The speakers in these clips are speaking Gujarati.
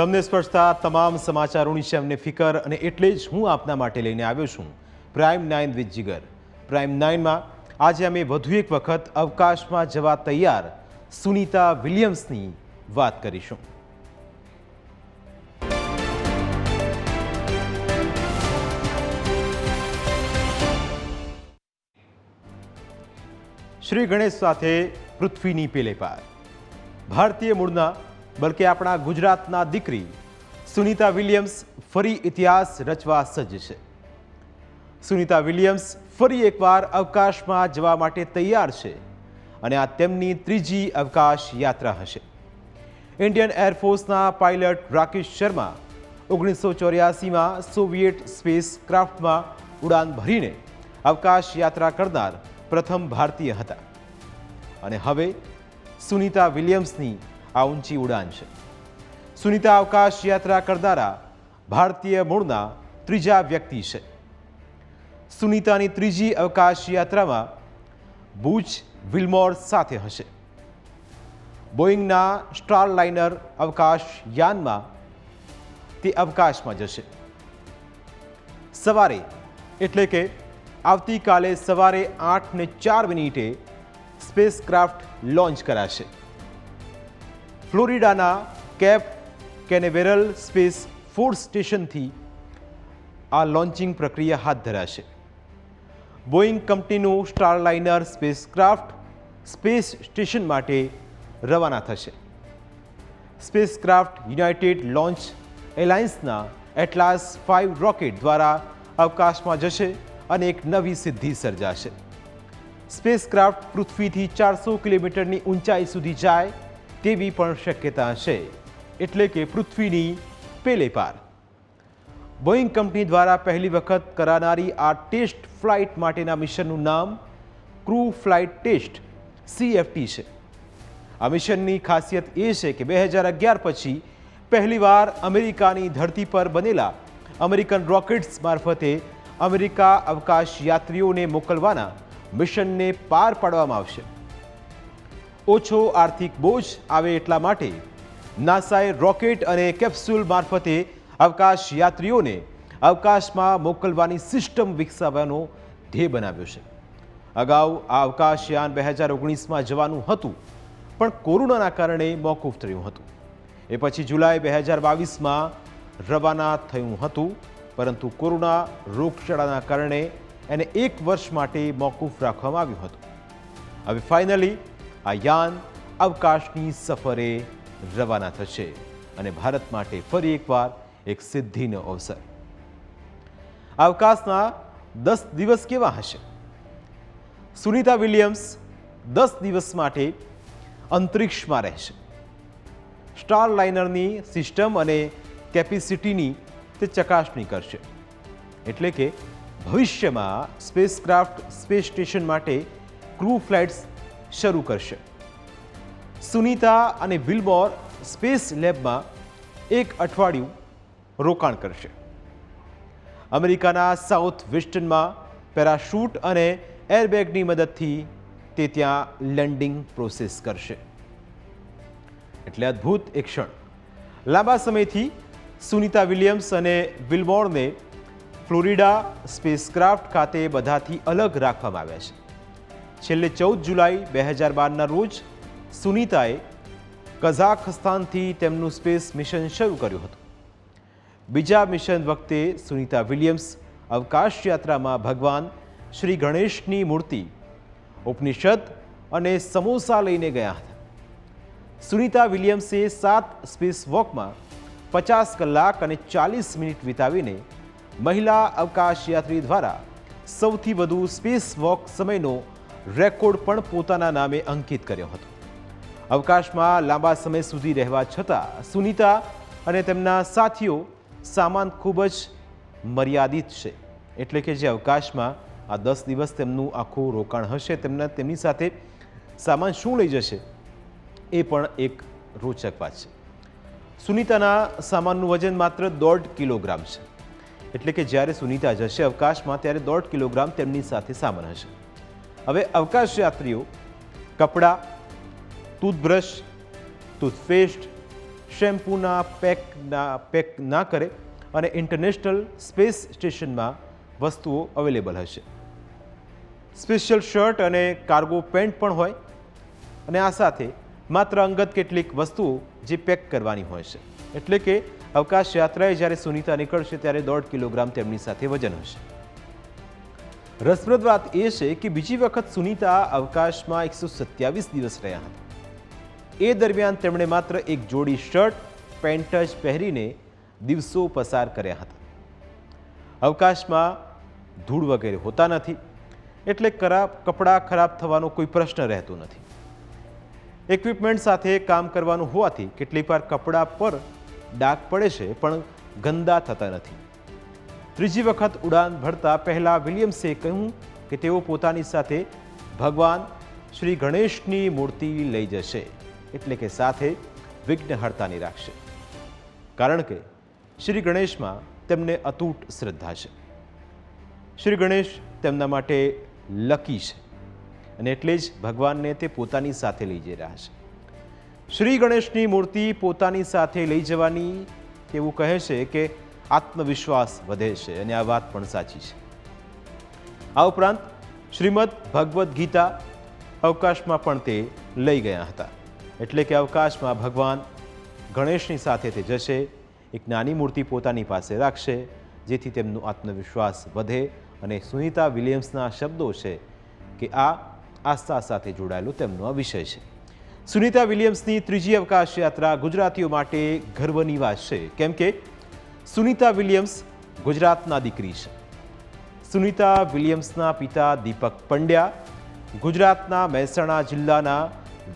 તમને સ્પર્શતા તમામ સમાચારોની છે અમને ફિકર અને એટલે જ હું આપના માટે લઈને આવ્યો છું. Prime nine with Jigar prime નાઇનમાં આજે અમે વધુ એક વખત અવકાશમાં જવા તૈયાર સુનીતા વિલિયમ્સની વાત કરીશું. શ્રી ગણેશ સાથે પૃથ્વીની પેલે પાર. ભારતીય મૂળના બલકે આપણા ગુજરાતના દીકરી સુનીતા વિલિયમ્સ ફરી ઇતિહાસ રચવા સજ્જ છે. સુનીતા વિલિયમ્સ ફરી એકવાર અવકાશમાં જવા માટે તૈયાર છે અને આ તેમની ત્રીજી અવકાશ યાત્રા હશે. ઇન્ડિયન એરફોર્સના પાયલટ રાકેશ શર્મા ઓગણીસો ચોર્યાસીમાં સોવિયેટ સ્પેસ ક્રાફ્ટમાં ઉડાન ભરીને અવકાશ યાત્રા કરનાર પ્રથમ ભારતીય હતા. અને હવે સુનીતા વિલિયમ્સની આ ઊંચી ઉડાન છે. સુનિતા અવકાશ યાત્રા કરનારા ભારતીય મૂળના ત્રીજા વ્યક્તિ છે. સુનિતાની ત્રીજી અવકાશ યાત્રામાં બુચ વિલમોર સાથે હશે. બોઈંગના સ્ટારલાઇનર અવકાશ યાનમાં તે અવકાશમાં જશે. સવારે, એટલે કે આવતીકાલે સવારે આઠ ને ચાર મિનિટે સ્પેસક્રાફ્ટ લોન્ચ કરાશે. ફ્લોરિડાના કેપ કેનેવેરલ સ્પેસ ફોર્સ સ્ટેશનથી આ લોન્ચિંગ પ્રક્રિયા હાથ ધરાશે. બોઈંગ કંપનીનું સ્ટારલાઇનર સ્પેસક્રાફ્ટ સ્પેસ સ્ટેશન માટે રવાના થશે. સ્પેસક્રાફ્ટ યુનાઇટેડ લોન્ચ એલાયન્સના એટલાસ ફાઇવ રોકેટ દ્વારા અવકાશમાં જશે અને એક નવી સિદ્ધિ સર્જાશે. સ્પેસક્રાફ્ટ પૃથ્વીથી ચારસો કિલોમીટરની ઊંચાઈ સુધી જાય તેવી પણ શક્યતા છે. એટલે કે પૃથ્વીની પેલે પાર. બોઈંગ કંપની દ્વારા પહેલી વખત કરાનારી આ ટેસ્ટ ફ્લાઇટ માટેના મિશનનું નામ ક્રૂ ફ્લાઇટ ટેસ્ટ સીએફટી છે. આ મિશનની ખાસિયત એ છે કે બે હજાર અગિયાર પછી પહેલીવાર અમેરિકાની ધરતી પર બનેલા અમેરિકન રોકેટ્સ મારફતે અમેરિકા અવકાશ યાત્રીઓને મોકલવાના મિશનને પાર પાડવામાં આવશે. ઓછો આર્થિક બોજ આવે એટલા માટે નાસાએ રોકેટ અને કેપ્સ્યુલ મારફતે અવકાશ યાત્રીઓને અવકાશમાં મોકલવાની સિસ્ટમ વિકસાવવાનો ધ્યેય બનાવ્યો છે. અગાઉ આ અવકાશયાન બે હજાર ઓગણીસમાં જવાનું હતું, પણ કોરોનાના કારણે મોકૂફ થયું હતું. એ પછી જુલાઈ બે હજાર બાવીસમાં રવાના થયું હતું, પરંતુ કોરોના રોગચાળાના કારણે એને એક વર્ષ માટે મોકૂફ રાખવામાં આવ્યું હતું. હવે ફાઇનલી આ યાન અવકાશની સફરે રવાના થશે અને ભારત માટે ફરી એકવાર એક સિદ્ધિનો અવસર. અવકાશના દસ દિવસ કેવા હશે? સુનિતા વિલિયમ્સ દસ દિવસ માટે અંતરિક્ષમાં રહેશે. સ્ટાર લાઇનરની સિસ્ટમ અને કેપેસિટીની તે ચકાસણી કરશે. એટલે કે ભવિષ્યમાં સ્પેસક્રાફ્ટ સ્પેસ સ્ટેશન માટે ક્રૂ ફ્લાઇટ્સ શરૂ કરશે. સુનીતા અને વિલમોર સ્પેસ લેબમાં એક અઠવાડિયું રોકાણ કરશે. અમેરિકાના સાઉથ વેસ્ટર્નમાં પેરાશૂટ અને એરબેગની મદદથી તે ત્યાં લેન્ડિંગ પ્રોસેસ કરશે. એટલે અદ્ભુત એક ક્ષણ. લાંબા સમયથી સુનિતા વિલિયમ્સ અને વિલમોરને ફ્લોરિડા સ્પેસક્રાફ્ટ ખાતે બધાથી અલગ રાખવામાં આવ્યા છે. છેલ્લે ચૌદ જુલાઈ બે હજાર બારના રોજ સુનીતાએ કઝાખસ્તાનથી તેમનું સ્પેસ મિશન શરૂ કર્યું હતું. બીજા મિશન વખતે સુનીતા વિલિયમ્સ અવકાશ યાત્રામાં ભગવાન શ્રી ગણેશની મૂર્તિ, ઉપનિષદ અને સમોસા લઈને ગયા હતા. સુનીતા વિલિયમ્સે સાત સ્પેસ વોકમાં પચાસ કલાક અને ચાલીસ મિનિટ વિતાવીને મહિલા અવકાશયાત્રી દ્વારા સૌથી વધુ સ્પેસ વોક સમયનો રેકોર્ડ પણ પોતાના નામે અંકિત કર્યો હતો. અવકાશમાં લાંબા સમય સુધી રહેવા છતાં સુનીતા અને તેમના સાથીઓ સામાન ખૂબ જ મર્યાદિત છે. એટલે કે જે અવકાશમાં આ દસ દિવસ તેમનું આખું રોકાણ હશે, તેમના તેમની સાથે સામાન શું લઈ જશે, એ પણ એક રોચક વાત છે. સુનીતાના સામાનનું વજન માત્ર દોઢ કિલોગ્રામ છે. એટલે કે જ્યારે સુનીતા જશે અવકાશમાં, ત્યારે દોઢ કિલોગ્રામ તેમની સાથે સામાન હશે. હવે અવકાશ યાત્રીઓ કપડાં ટૂથબ્રશ ટૂથપેસ્ટ શેમ્પૂના પેકના પેક ના કરે અને ઇન્ટરનેશનલ સ્પેસ સ્ટેશનમાં વસ્તુઓ અવેલેબલ હશે. સ્પેશિયલ શર્ટ અને કાર્ગો પેન્ટ પણ હોય અને આ સાથે માત્ર અંગત કેટલીક વસ્તુઓ જે પેક કરવાની હોય છે. એટલે કે અવકાશ યાત્રાએ જ્યારે સુનિતા નીકળશે ત્યારે દોઢ કિલોગ્રામ તેમની સાથે વજન હશે. રસપ્રદ વાત એ છે કે બીજી વખત સુનીતા અવકાશમાં એકસો સત્યાવીસ દિવસ રહ્યા હતા. એ દરમિયાન તેમણે માત્ર એક જોડી શર્ટ, પેન્ટ જ પહેરીને દિવસો પસાર કર્યા હતા. અવકાશમાં ધૂળ વગેરે હોતા નથી, એટલે ખરાબ કપડાં ખરાબ થવાનો કોઈ પ્રશ્ન રહેતો નથી. ઇક્વિપમેન્ટ સાથે કામ કરવાનું હોવાથી કેટલીક વાર કપડાં પર ડાઘ પડે છે, પણ ગંદા થતા નથી. ત્રીજી વખત ઉડાન ભરતા પહેલા વિલિયમ્સે કહ્યું કે તેઓ પોતાની સાથે ભગવાન શ્રી ગણેશની મૂર્તિ લઈ જશે, એટલે કે સાથે વિઘ્નહર્તાની રાખશે. કારણ કે શ્રી ગણેશમાં તેમને અતૂટ શ્રદ્ધા છે. શ્રી ગણેશ તેમના માટે લકી છે અને એટલે જ ભગવાનને તે પોતાની સાથે લઈ જઈ રહ્યા છે. શ્રી ગણેશની મૂર્તિ પોતાની સાથે લઈ જવાની તેવું કહે છે કે આત્મવિશ્વાસ વધે છે અને આ વાત પણ સાચી છે. આ ઉપરાંત શ્રીમદ ભગવદ્ ગીતા અવકાશમાં પણ તે લઈ ગયા હતા. એટલે કે અવકાશમાં ભગવાન ગણેશની સાથે તે જશે, એક નાની મૂર્તિ પોતાની પાસે રાખશે, જેથી તેમનો આત્મવિશ્વાસ વધે અને સુનિતા વિલિયમ્સના શબ્દો છે કે આ આસ્થા સાથે જોડાયેલો તેમનો આ વિષય છે. સુનિતા વિલિયમ્સની ત્રીજી અવકાશ યાત્રા ગુજરાતીઓ માટે ગર્વની વાત છે. કેમ કે સુનીતા વિલિયમ્સ ગુજરાતના દીકરી છે. સુનિતા વિલિયમ્સના પિતા દીપક પંડ્યા ગુજરાતના મહેસાણા જિલ્લાના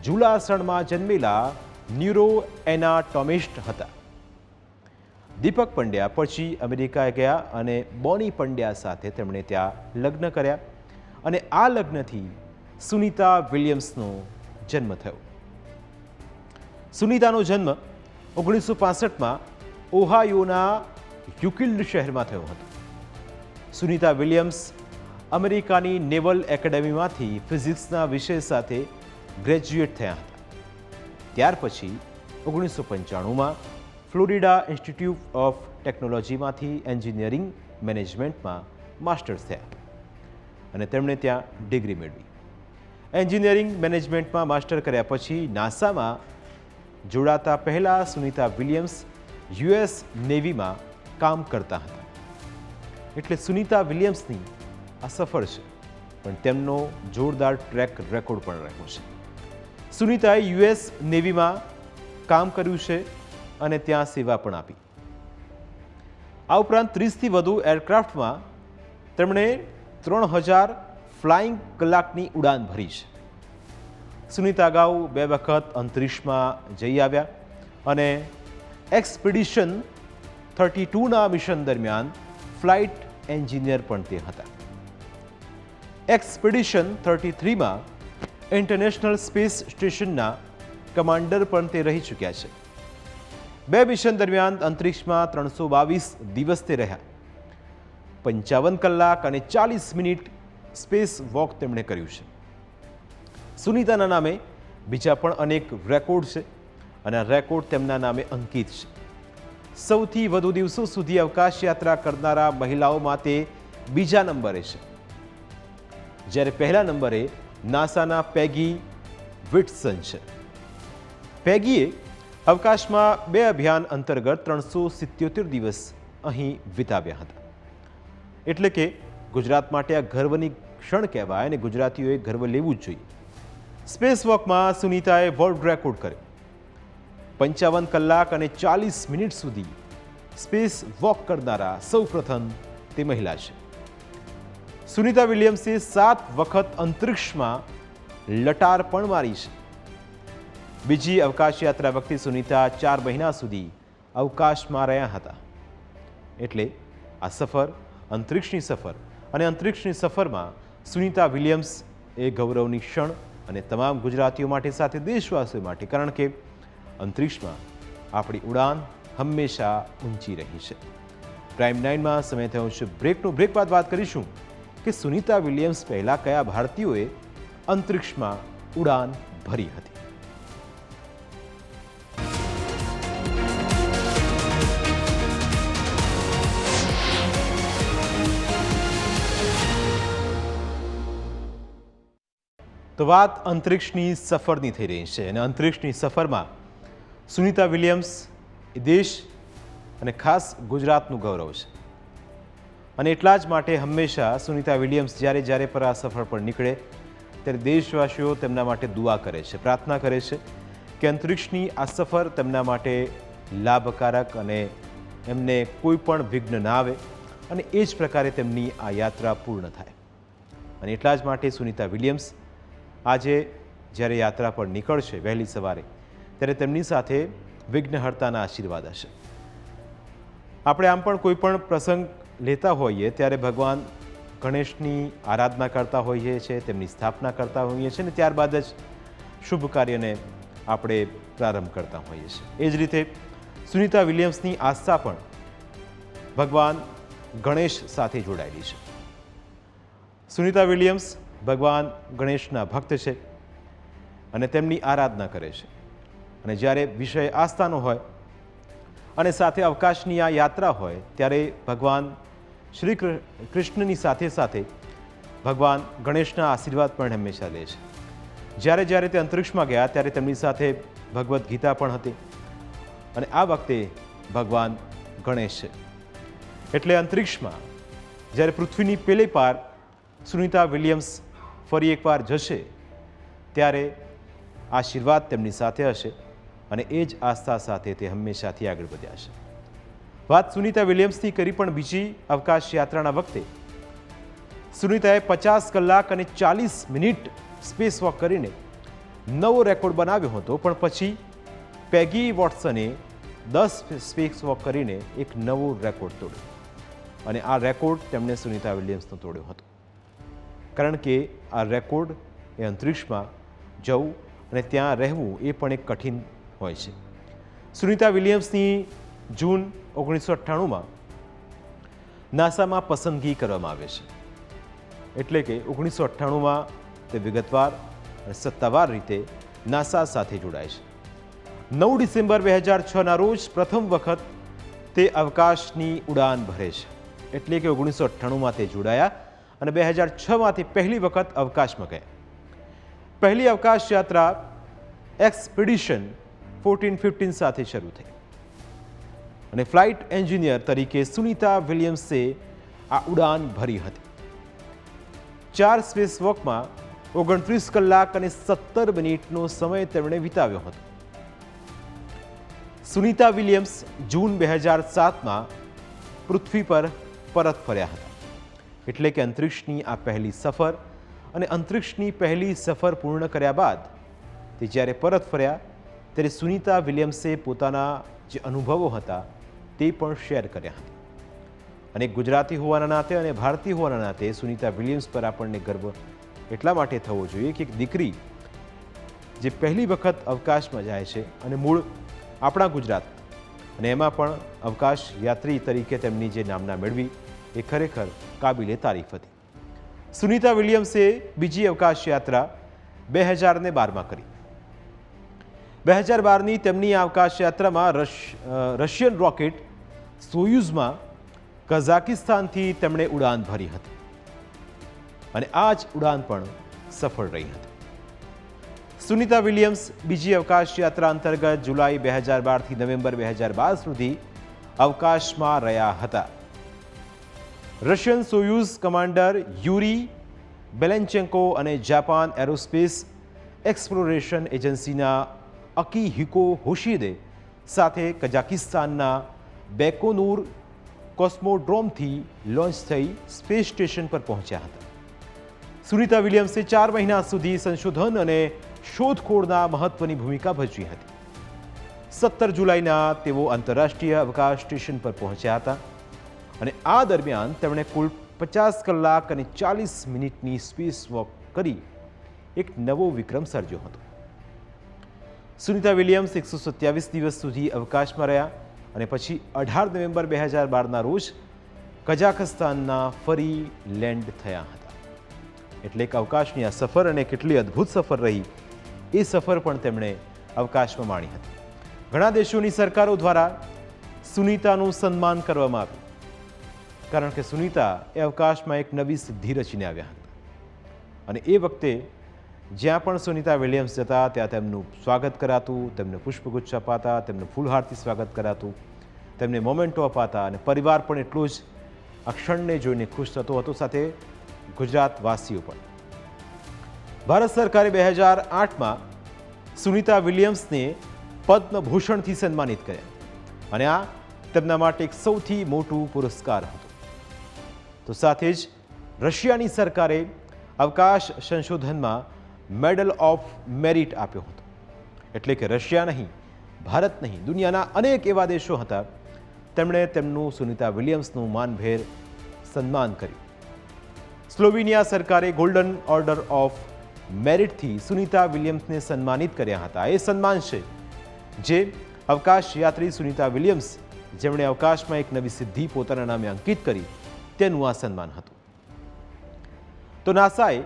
જુલાસણમાં જન્મેલા ન્યુરો એનાટોમિસ્ટ હતા. દીપક પંડ્યા પછી અમેરિકા ગયા અને બોની પંડ્યા સાથે તેમણે ત્યાં લગ્ન કર્યા અને આ લગ્નથી સુનિતા વિલિયમ્સનો જન્મ થયો. સુનિતાનો જન્મ ઓગણીસો પાસઠમાં ઓહાયોના યુકિલ્ડ શહેરમાં થયો હતો. સુનીતા વિલિયમ્સ અમેરિકાની નેવલ એકેડેમીમાંથી ફિઝિક્સના વિષય સાથે ગ્રેજ્યુએટ થયા હતા. ત્યાર પછી ઓગણીસો પંચાણુંમાં ફ્લોરિડા ઇન્સ્ટિટ્યૂટ ઓફ ટેકનોલોજીમાંથી એન્જિનિયરિંગ મેનેજમેન્ટમાં માસ્ટર્સ થયા અને તેમણે ત્યાં ડિગ્રી મેળવી. એન્જિનિયરિંગ મેનેજમેન્ટમાં માસ્ટર કર્યા પછી નાસામાં જોડાતા પહેલાં સુનીતા વિલિયમ્સ યુએસ નેવીમાં કામ કરતા હતા. એટલે સુનીતા વિલિયમ્સની આ સફર છે, પણ તેમનો જોરદાર ટ્રેક રેકોર્ડ પણ રહ્યો છે. સુનીતાએ યુએસ નેવીમાં કામ કર્યું છે અને ત્યાં સેવા પણ આપી. આ ઉપરાંત ત્રીસથી વધુ એરક્રાફ્ટમાં તેમણે ત્રણ હજાર ફ્લાઇંગ કલાકની ઉડાન ભરી છે. સુનીતા અગાઉ બે વખત અંતરિક્ષમાં જઈ આવ્યા અને એક્સપિડિશન થર્ટી ટુના મિશન દરમિયાન ફ્લાઇટ એન્જિનિયર પણ તે હતા. એક્સપિડિશન થર્ટી થ્રીમાં ઇન્ટરનેશનલ સ્પેસ સ્ટેશનના કમાન્ડર પણ તે રહી ચૂક્યા છે. બે મિશન દરમિયાન અંતરિક્ષમાં ત્રણસો બાવીસ દિવસ તે રહ્યા. પંચાવન કલાક અને ચાલીસ મિનિટ સ્પેસ વોક તેમણે કર્યું છે. સુનિતાના નામે બીજા પણ અનેક રેકોર્ડ છે. અને રેકોર્ડ તેમના નામે અંકિત છે. સૌથી વધુ દિવસો સુધી અવકાશ યાત્રા કરનારા મહિલાઓમાં તે બીજા નંબરે છે. જ્યારે પહેલા નંબરે નાસાના પેગી વિટ્સન છે. પેગીએ અવકાશમાં બે અભિયાન અંતર્ગત ત્રણસો સિત્યોતેર દિવસ અહીં વિતાવ્યા હતા. એટલે કે ગુજરાત માટે આ ગર્વની ક્ષણ કહેવાય અને ગુજરાતીઓએ ગર્વ લેવું જ જોઈએ. સ્પેસ વોકમાં સુનીતાએ વર્લ્ડ રેકોર્ડ કર્યો. પંચાવન કલાક અને ચાલીસ મિનિટ સુધી સ્પેસ વોક કરનારા સૌપ્રથમ તે મહિલા છે. સુનીતા વિલિયમ્સે સાત વખત અંતરિક્ષમાં લટાર પણ મારી છે. બીજી અવકાશ યાત્રા વખતે સુનીતા ચાર મહિના સુધી અવકાશમાં રહ્યા હતા. એટલે આ સફર, અંતરિક્ષની સફર અને અંતરિક્ષની સફરમાં સુનીતા વિલિયમ્સ એ ગૌરવની ક્ષણ અને તમામ ગુજરાતીઓ માટે સાથે દેશવાસીઓ માટે, કારણ કે અંતરિક્ષમાં આપણી ઉડાન હંમેશા ઊંચી રહી છે. પ્રાઇમ નાઇનમાં સમય થયો છે. બ્રેકનું બ્રેક બાદ વાત કરીશું કે સુનિતા વિલિયમ્સ પહેલાં કયા ભારતીયોએ અંતરિક્ષમાં ઉડાન ભરી હતી? તો વાત અંતરિક્ષની સફરની થઈ રહી છે અને અંતરિક્ષની સફરમાં સુનિતા વિલિયમ્સ એ દેશ અને ખાસ ગુજરાતનું ગૌરવ છે. અને એટલા જ માટે હંમેશા સુનિતા વિલિયમ્સ જ્યારે જ્યારે પર આ સફર પર નીકળે, ત્યારે દેશવાસીઓ તેમના માટે દુઆ કરે છે, પ્રાર્થના કરે છે કે અંતરિક્ષની આ સફર તેમના માટે લાભકારક અને એમને કોઈ પણ વિઘ્ન ના આવે અને એ જ પ્રકારે તેમની આ યાત્રા પૂર્ણ થાય. અને એટલા જ માટે સુનિતા વિલિયમ્સ આજે જ્યારે યાત્રા પર નીકળશે વહેલી સવારે ત્યારે તેમની સાથે વિઘ્નહર્તાના આશીર્વાદ હશે. આપણે આમ પણ કોઈ પણ પ્રસંગ લેતા હોઈએ ત્યારે ભગવાન ગણેશની આરાધના કરતા હોઈએ છીએ, તેમની સ્થાપના કરતા હોઈએ છીએ અને ત્યારબાદ જ શુભ કાર્યને આપણે પ્રારંભ કરતા હોઈએ છીએ. એ જ રીતે સુનિતા વિલિયમ્સની આસ્થા પણ ભગવાન ગણેશ સાથે જોડાયેલી છે. સુનિતા વિલિયમ્સ ભગવાન ગણેશના ભક્ત છે અને તેમની આરાધના કરે છે. અને જ્યારે વિષય આસ્થાનો હોય અને સાથે અવકાશની આ યાત્રા હોય, ત્યારે ભગવાન શ્રી કૃષ્ણની સાથે સાથે ભગવાન ગણેશના આશીર્વાદ પણ હંમેશા લે છે. જ્યારે જ્યારે તે અંતરિક્ષમાં ગયા, ત્યારે તેમની સાથે ભગવદ્ ગીતા પણ હતી અને આ વખતે ભગવાન ગણેશ છે. એટલે અંતરિક્ષમાં જ્યારે પૃથ્વીની પેલે પાર સુનિતા વિલિયમ્સ ફરી એકવાર જશે, ત્યારે આશીર્વાદ તેમની સાથે હશે. અને એ જ આસ્થા સાથે તે હંમેશાથી આગળ વધ્યા છે. વાત સુનિતા વિલિયમ્સથી કરી પણ બીજી અવકાશ યાત્રાના વખતે સુનિતાએ પચાસ કલાક અને ચાલીસ મિનિટ સ્પેસ વોક કરીને નવો રેકોર્ડ બનાવ્યો હતો, પણ પછી પેગી વોટસને દસ સ્પેસ વોક કરીને એક નવો રેકોર્ડ તોડ્યો. અને આ રેકોર્ડ તેમણે સુનિતા વિલિયમ્સનો તોડ્યો હતો. કારણ કે આ રેકોર્ડ એ અંતરિક્ષમાં જવું અને ત્યાં રહેવું એ પણ એક કઠિન હોય છે. સુનિતા વિલિયમ્સની જૂન ઓગણીસો અઠ્ઠાણુંમાં નાસામાં પસંદગી કરવામાં આવે છે. એટલે કે ઓગણીસો અઠ્ઠાણુંમાં તે વિગતવાર અને સત્તાવાર રીતે નાસા સાથે જોડાય છે. નવ ડિસેમ્બર બે હજાર છના રોજ પ્રથમ વખત તે અવકાશની ઉડાન ભરે છે. એટલે કે ઓગણીસો અઠ્ઠાણુંમાં તે જોડાયા અને બે હજાર છમાંથી પહેલી વખત અવકાશમાં ગયા. પહેલી અવકાશ યાત્રા એક્સપિડિશન ફોર્ટીન ફિફ્ટીન સાથે શરૂ થઈ. અને ફ્લાઇટ એન્જિનિયર તરીકે સુનિતા વિલિયમ્સે આ ઉડાન ભરી હતી. ચાર સ્પેસ વોકમાં ઓગણત્રીસ કલાક અને સત્તર મિનિટનો સમય તેમણે વિતાવ્યો હતો. સુનિતા વિલિયમ્સ જૂન બે હજાર સાતમાં પૃથ્વી પર પરત ફર્યા હતા. એટલે કે અંતરિક્ષની આ પહેલી સફર અને અંતરિક્ષની પહેલી સફર પૂર્ણ કર્યા બાદ તે જ્યારે પરત ફર્યા ત્યારે સુનિતા વિલિયમ્સે પોતાના જે અનુભવો હતા તે પણ શેર કર્યા હતા. અને ગુજરાતી હોવાના નાતે અને ભારતીય હોવાના નાતે સુનિતા વિલિયમ્સ પર આપણને ગર્વ એટલા માટે થવો જોઈએ કે એક દીકરી જે પહેલી વખત અવકાશમાં જાય છે અને મૂળ આપણા ગુજરાત અને એમાં પણ અવકાશ યાત્રી તરીકે તેમની જે નામના મેળવી એ ખરેખર કાબિલે તારીફ હતી. સુનિતા વિલિયમ્સે બીજી અવકાશ યાત્રા બે હજારને બારમાં કરી. બે હજાર બારની તેમની અવકાશ યાત્રામાં રશિયન રોકેટ સોયુઝમાં કઝાકિસ્તાનથી તેમણે ઉડાન ભરી હતી. અને આ જ ઉડાન પણ સફળ રહી હતી. સુનિતા વિલિયમ્સ બીજી અવકાશ યાત્રા અંતર્ગત જુલાઈ બે હજાર બારથી નવેમ્બર બે હજાર બાર સુધી અવકાશમાં રહ્યા હતા. રશિયન સોયુઝ કમાન્ડર યુરી બેલેન્ચેન્કો અને જાપાન એરોસ્પેસ એક્સપ્લોરેશન એજન્સીના અકીહિકો હોશીદે સાથે કઝાકિસ્તાનના બેકોનુર કોસ્મોડ્રોમથી લોન્ચ થઈ સ્પેસ સ્ટેશન પર પહોંચ્યા હતા. સુનિતા વિલિયમ્સે ચાર મહિના સુધી સંશોધન અને શોધખોળના મહત્વની ભૂમિકા ભજવી હતી. સત્તર જુલાઈના તેઓ આંતરરાષ્ટ્રીય અવકાશ સ્ટેશન પર પહોંચ્યા હતા અને આ દરમિયાન તેમણે કુલ પચાસ કલાક અને ચાલીસ મિનિટની સ્પેસ વોક કરી એક નવો વિક્રમ સર્જ્યો હતો. સુનિતા વિલિયમ્સ એકસો સત્યાવીસ દિવસ સુધી અવકાશમાં રહ્યા અને પછી અઢાર નવેમ્બર બે હજાર બારના રોજ કઝાખસ્તાનના ફરી લેન્ડ થયા હતા. એટલે કે અવકાશની આ સફર અને કેટલી અદ્ભુત સફર રહી, એ સફર પણ તેમણે અવકાશમાં માણી હતી. ઘણા દેશોની સરકારો દ્વારા સુનિતાનું સન્માન કરવામાં આવ્યું, કારણ કે સુનિતા એ અવકાશમાં એક નવી સિદ્ધિ રચીને આવ્યા હતા. અને એ વખતે જ્યાં પણ સુનિતા વિલિયમ્સ જતા, ત્યાં તેમનું સ્વાગત કરાતું, તેમને પુષ્પગુચ્છ અપાતા, તેમને ફૂલહારથી સ્વાગત કરાતું, તેમને મોમેન્ટો અપાતા અને પરિવાર પણ એટલું જ આ ક્ષણને જોઈને ખુશ થતો હતો. સાથે ગુજરાતવાસીઓ પણ. ભારત સરકારે બે હજાર આઠમાં સુનિતા વિલિયમ્સને પદ્મભૂષણથી સન્માનિત કર્યા અને આ તેમના માટે એક સૌથી મોટું પુરસ્કાર હતો. તો સાથે જ રશિયાની સરકારે અવકાશ સંશોધનમાં મેડલ ઓફ મેરિટ આપ્યો હતો. એટલે કે રશિયા નહીં, ભારત નહીં, દુનિયાના અનેક એવા દેશો હતા, તેમણે તેમનું સુનિતા વિલિયમ્સનું માનભેર સન્માન કર્યું. સ્લોવિનિયા સરકારે ગોલ્ડન ઓર્ડર ઓફ મેરિટથી સુનિતા વિલિયમ્સને સન્માનિત કર્યા હતા. એ સન્માન છે જે અવકાશ યાત્રી સુનિતા વિલિયમ્સ, જેમણે અવકાશમાં એક નવી સિદ્ધિ પોતાના નામે અંકિત કરી, તેનું આ સન્માન હતું. તો નાસાએ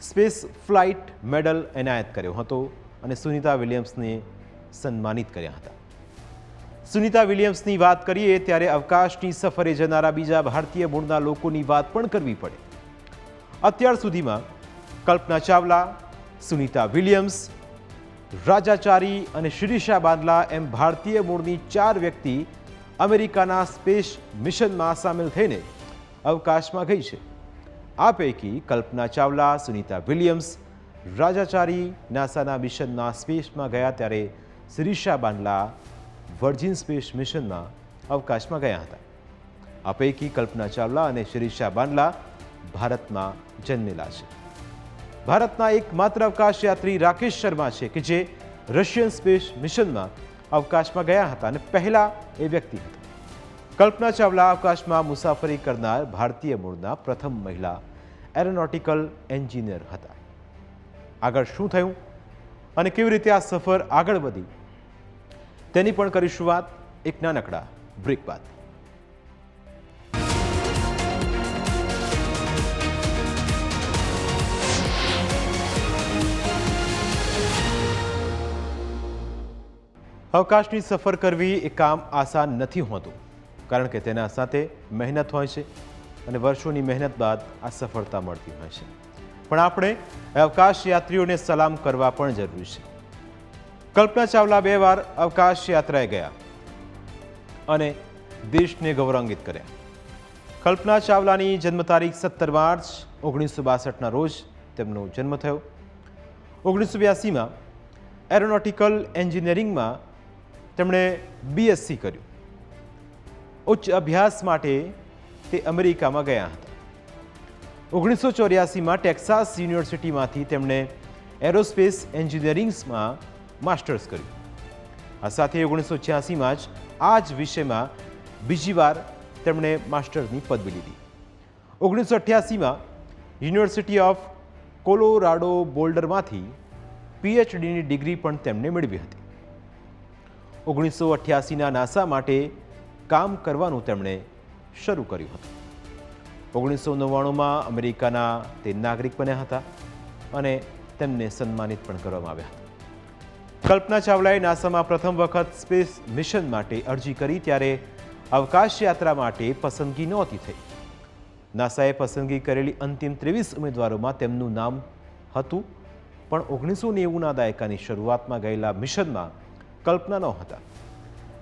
સ્પેસ ફ્લાઇટ મેડલ એનાયત કર્યો હતો અને સુનિતા વિલિયમ્સને સન્માનિત કર્યા હતા. સુનિતા વિલિયમ્સની વાત કરીએ ત્યારે અવકાશની સફરે જનારા બીજા ભારતીય મૂળના લોકોની વાત પણ કરવી પડે. અત્યાર સુધીમાં કલ્પના ચાવલા, સુનિતા વિલિયમ્સ, રાજાચારી અને શિરીષા બાંદલા એમ ભારતીય મૂળની ચાર વ્યક્તિ અમેરિકાના સ્પેસ મિશનમાં સામેલ થઈને અવકાશમાં ગઈ છે. આ પૈકી કલ્પના ચાવલા, સુનીતા વિલિયમ્સ, રાજાચારી, નાસાના મિશનના સ્પેસમાં ગયા ત્યારે શિરીષા બાંડલા વર્જિન સ્પેસ મિશનમાં અવકાશમાં ગયા હતા. આ પૈકી કલ્પના ચાવલા અને શિરીષા બાંડલા ભારતમાં જન્મેલા છે. ભારતના એકમાત્ર અવકાશ યાત્રી રાકેશ શર્મા છે કે જે રશિયન સ્પેસ મિશનમાં અવકાશમાં ગયા હતા અને પહેલા એ વ્યક્તિ હતા. કલ્પના ચાવલા અવકાશમાં મુસાફરી કરનાર ભારતીય મૂળના પ્રથમ મહિલા એરોનોટિકલ એન્જિનિયર હતા. આગળ શું થયું? અને કેવી રીતે આ સફર આગળ વધી? તેની પણ કરીશું વાત એક નાનકડા બ્રેક બાદ. અવકાશની સફર કરવી એ કામ આસાન નથી હોતું, કારણ કે તેના સાથે મહેનત હોય છે. અને વર્ષોની મહેનત બાદ આ સફળતા મળતી હોય છે. પણ આપણે અવકાશ યાત્રીઓને સલામ કરવા પણ જરૂરી છે. કલ્પના ચાવલા બે વાર અવકાશ યાત્રાએ ગયા અને દેશને ગૌરવાન્વિત કર્યા. કલ્પના ચાવલાની જન્મ તારીખ સત્તર માર્ચ ઓગણીસો બાસઠના રોજ તેમનો જન્મ થયો. ઓગણીસો બ્યાસીમાં એરોનોટિકલ એન્જિનિયરિંગમાં તેમણે બીએસસી કર્યું. ઉચ્ચ અભ્યાસ માટે તે અમેરિકામાં ગયા. હતા ઓગણીસો ચોર્યાસીમાં ટેક્સાસ યુનિવર્સિટીમાંથી તેમણે એરોસ્પેસ એન્જિનિયરિંગ્સમાં માસ્ટર્સ કર્યું. આ સાથે ઓગણીસો છ્યાસીમાં જ આ જ વિષયમાં બીજી વાર તેમણે માસ્ટરની પદવી લીધી. ઓગણીસો અઠ્યાસીમાં યુનિવર્સિટી ઓફ કોલોરાડો બોલ્ડરમાંથી પીએચડીની ડિગ્રી પણ તેમણે મેળવી હતી. ઓગણીસો અઠ્યાસીના નાસા માટે કામ કરવાનું તેમણે શરૂ કર્યું હતું. ઓગણીસો નવ્વાણુંમાં અમેરિકાના તે નાગરિક બન્યા હતા અને તેમને સન્માનિત પણ કરવામાં આવ્યા હતા. કલ્પના ચાવલાએ નાસામાં પ્રથમ વખત સ્પેસ મિશન માટે અરજી કરી ત્યારે અવકાશ યાત્રા માટે પસંદગી નહોતી થઈ. નાસાએ પસંદગી કરેલી અંતિમ ત્રેવીસ ઉમેદવારોમાં તેમનું નામ હતું, પણ ઓગણીસો નેવુંના દાયકાની શરૂઆતમાં ગયેલા મિશનમાં કલ્પના ન હતા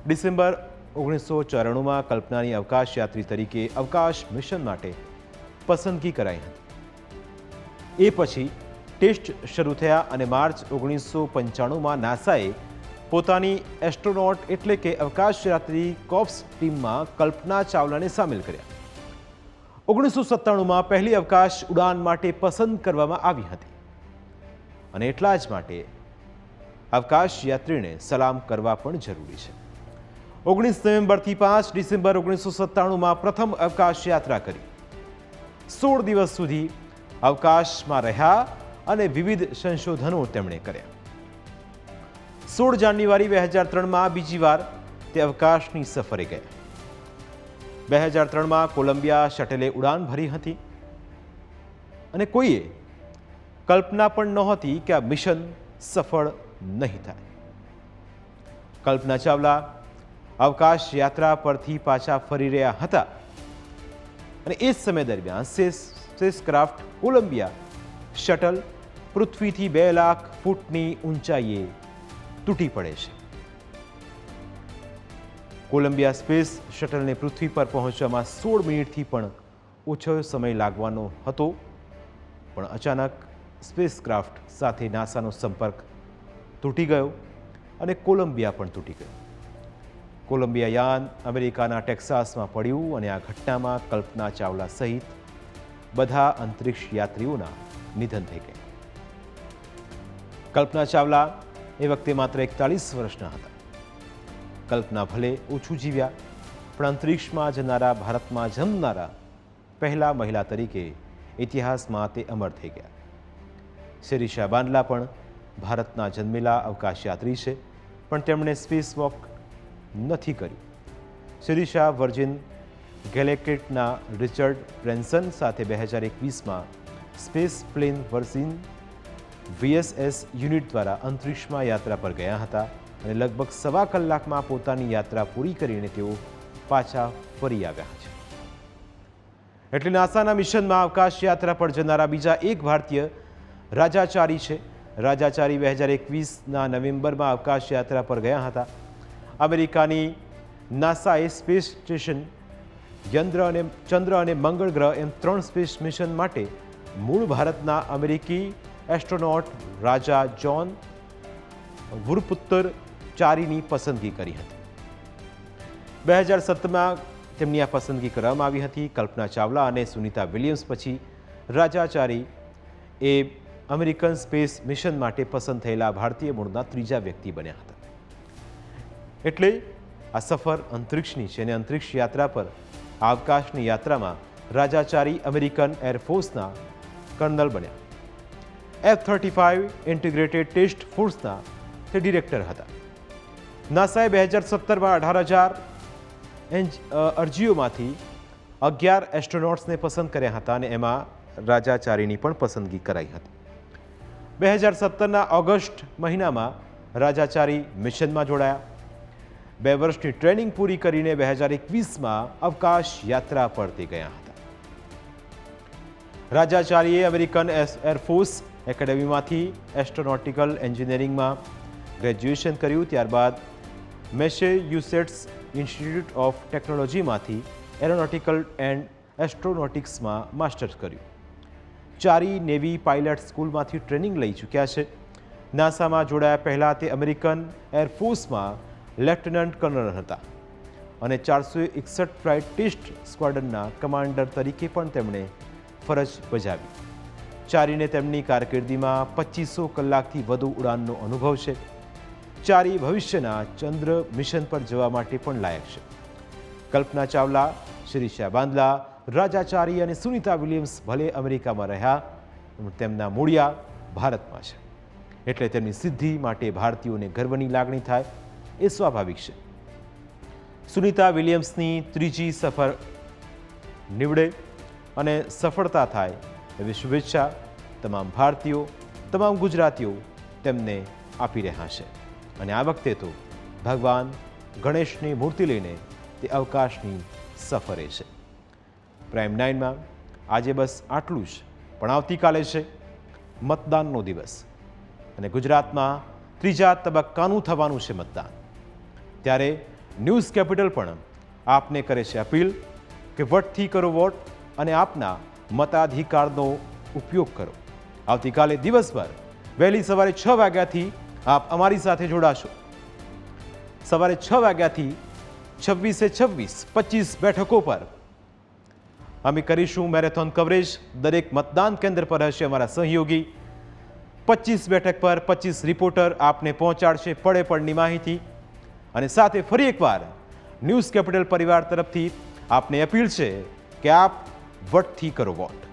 ડિસેમ્બર ઓગણીસો ચોરાણુંમાં કલ્પનાની અવકાશ યાત્રી તરીકે અવકાશ મિશન માટે પસંદગી કરાઈ હતી. એ પછી ટેસ્ટ શરૂ થયા અને માર્ચ ઓગણીસો પંચાણુંમાં નાસાએ પોતાની એસ્ટ્રોનોટ એટલે કે અવકાશ યાત્રી કોપ્સ ટીમમાં કલ્પના ચાવલાને સામેલ કર્યા. ઓગણીસો સત્તાણુંમાં પહેલી અવકાશ ઉડાન માટે પસંદ કરવામાં આવી હતી. અને એટલા જ માટે અવકાશ યાત્રીને સલામ કરવા પણ જરૂરી છે. ઓગણીસ નવેમ્બરથી પાંચ ડિસેમ્બર ઓગણીસો સત્તાણુંમાં પ્રથમ અવકાશ યાત્રા કરી. સોળ દિવસ સુધી અવકાશમાં રહ્યા અને વિવિધ સંશોધનો તેમણે કર્યા. સોળ જાન્યુઆરી બે હજાર ત્રણમાં બીજી વાર તે અવકાશની સફરે ગયા. બે હજાર ત્રણમાં કોલંબિયા શટલે ઉડાન ભરી હતી. અને કોઈએ કલ્પના પણ નહોતી કે આ મિશન સફળ નહીં થાય. કલ્પના ચાવલા અવકાશ યાત્રા પરથી પાછા ફરી રહ્યા હતા. અને એ જ સમય દરમિયાન સ્પેસ ક્રાફ્ટ કોલંબિયા શટલ પૃથ્વીથી બે લાખ ફૂટની ઊંચાઈએ તૂટી પડે છે. કોલંબિયા સ્પેસ શટલને પૃથ્વી પર પહોંચવામાં સોળ મિનિટથી પણ ઓછો સમય લાગવાનો હતો, પણ અચાનક સ્પેસક્રાફ્ટ સાથે નાસાનો સંપર્ક તૂટી ગયો અને કોલંબિયા પણ તૂટી ગયો. કોલંબિયા યાન અમેરિકાના ટેક્સાસમાં પડ્યું અને આ ઘટનામાં કલ્પના ચાવલા સહિત બધા અંતરિક્ષ યાત્રીઓના નિધન થઈ ગયા. કલ્પના ચાવલા એ વખતે માત્ર એકતાલીસ વર્ષના હતા. કલ્પના ભલે ઓછું જીવ્યા, પણ અંતરિક્ષમાં જનારા, ભારતમાં જન્મનારા પહેલા મહિલા તરીકે ઇતિહાસમાં તે અમર થઈ ગયા. શિરીષા બાંડલા પણ ભારતના જન્મેલા અવકાશયાત્રી છે, પણ તેમણે સ્પેસ વોક નથી કર્યું. શિરીષા, વર્જિન ગેલેકેટના રિચર્ડ બ્રેન્સન સાથે બે હજાર એકવીસમાં space plane Virgin VSS unit દ્વારા અંતરિક્ષમાં યાત્રા પર ગયા હતા અને લગભગ સવા કલાકમાં પોતાની યાત્રા પૂરી કરીને તેઓ પાછા ફરી આવ્યા છે. એટલે નાસાના મિશનમાં અવકાશ યાત્રા પર જનારા બીજા એક ભારતીય રાજાચારી છે. રાજાચારી બે હજાર એકવીસના નવેમ્બરમાં અવકાશ યાત્રા પર ગયા હતા. અમેરિકાની નાસાએ સ્પેસ સ્ટેશન યંત્ર અને ચંદ્ર અને મંગળ ગ્રહ એમ ત્રણ સ્પેસ મિશન માટે મૂળ ભારતના અમેરિકી એસ્ટ્રોનોટ રાજા જ્હોન વુરપુત્તર ચારીની પસંદગી કરી હતી. બે હજાર સત્તરમાં તેમની આ પસંદગી કરવામાં આવી હતી. કલ્પના ચાવલા અને સુનિતા વિલિયમ્સ પછી રાજાચારી એ અમેરિકન સ્પેસ મિશન માટે પસંદ થયેલા ભારતીય મૂળના ત્રીજા વ્યક્તિ બન્યા હતા. એટલે આ સફર અંતરિક્ષની છે અને અંતરિક્ષ યાત્રા પર અવકાશની યાત્રામાં રાજાચારી અમેરિકન એરફોર્સના કર્નલ બન્યા. F thirty five integrated test ફોર્સના તે ડિરેક્ટર હતા. નાસાએ બે હજાર સત્તરમાં અઢાર હજાર અરજીઓમાંથી અગિયાર એસ્ટ્રોનોટ્સને પસંદ કર્યા હતા અને એમાં રાજાચારીની પણ પસંદગી કરાઈ હતી. બે હજાર સત્તરના ઓગસ્ટ મહિનામાં રાજાચારી મિશનમાં જોડાયા. બે વર્ષની ટ્રેનિંગ પૂરી કરીને બે હજાર એકવીસમાં અવકાશ યાત્રા પર તે ગયા હતા. રાજાચાર્યે અમેરિકન એરફોર્સ એકેડેમીમાંથી એસ્ટ્રોનોટિકલ એન્જિનિયરિંગમાં ગ્રેજ્યુએશન કર્યું, ત્યારબાદ મેસેયુસેટ્સ ઇન્સ્ટિટ્યૂટ ઓફ ટેકનોલોજીમાંથી એરોનોટિકલ એન્ડ એસ્ટ્રોનોટિક્સમાં માસ્ટર્સ કર્યું. ચારી નેવી પાયલટ સ્કૂલમાંથી ટ્રેનિંગ લઈ ચૂક્યા છે. નાસામાં જોડાયા પહેલાં તે અમેરિકન એરફોર્સમાં લેફ્ટનન્ટ કર્નલ હતા અને ચારસો એકસઠ ટેસ્ટ સ્ક્વોડનના કમાન્ડર તરીકે પણ તેમણે ફરજ બજાવી. ચારીને તેમની કારકિર્દીમાં પચીસો કલાકથી વધુ ઉડાનનો અનુભવ છે. ચારી ભવિષ્યના ચંદ્ર મિશન પર જવા માટે પણ લાયક છે. કલ્પના ચાવલા, શિરીષા બાંદલા રાજાચારી અને સુનિતા વિલિયમ્સ ભલે અમેરિકામાં રહ્યા તેમના મૂળિયા ભારતમાં છે. એટલે તેમની સિદ્ધિ માટે ભારતીયોને ગર્વની લાગણી થાય એ સ્વાભાવિક છે. સુનિતા વિલિયમ્સની ત્રીજી સફર નીવડે અને સફળતા થાય એવી શુભેચ્છા તમામ ભારતીયો, તમામ ગુજરાતીઓ તેમને આપી રહ્યા છે. અને આ વખતે તો ભગવાન ગણેશની મૂર્તિ લઈને તે અવકાશની સફરે છે. પ્રાઇમ નાઇનમાં આજે બસ આટલું જ, પણ આવતીકાલે છે મતદાનનો દિવસ. અને ગુજરાતમાં ત્રીજા તબક્કાનું થવાનું છે મતદાન. ત્યારે ન્યૂઝ કેપિટલ પણ આપને કરે છે અપીલ કે વટથી કરો વોટ અને આપના મતાધિકારનો ઉપયોગ કરો. આવતીકાલે દિવસભર વહેલી સવારે છ વાગ્યાથી આપ અમારી સાથે જોડાશો. સવારે છ વાગ્યાથી છવ્વીસે છવ્વીસ પચીસ બેઠકો પર અમે કરીશું મેરેથોન કવરેજ. દરેક મતદાન કેન્દ્ર પર હશે અમારા સહયોગી. પચીસ બેઠક પર પચીસ રિપોર્ટર આપને પહોંચાડશે પડે પડની માહિતી. અને સાથે ફરી એકવાર ન્યૂઝ કેપિટલ પરિવાર તરફથી આપને અપીલ છે કે આપ વટથી કરો વોટ.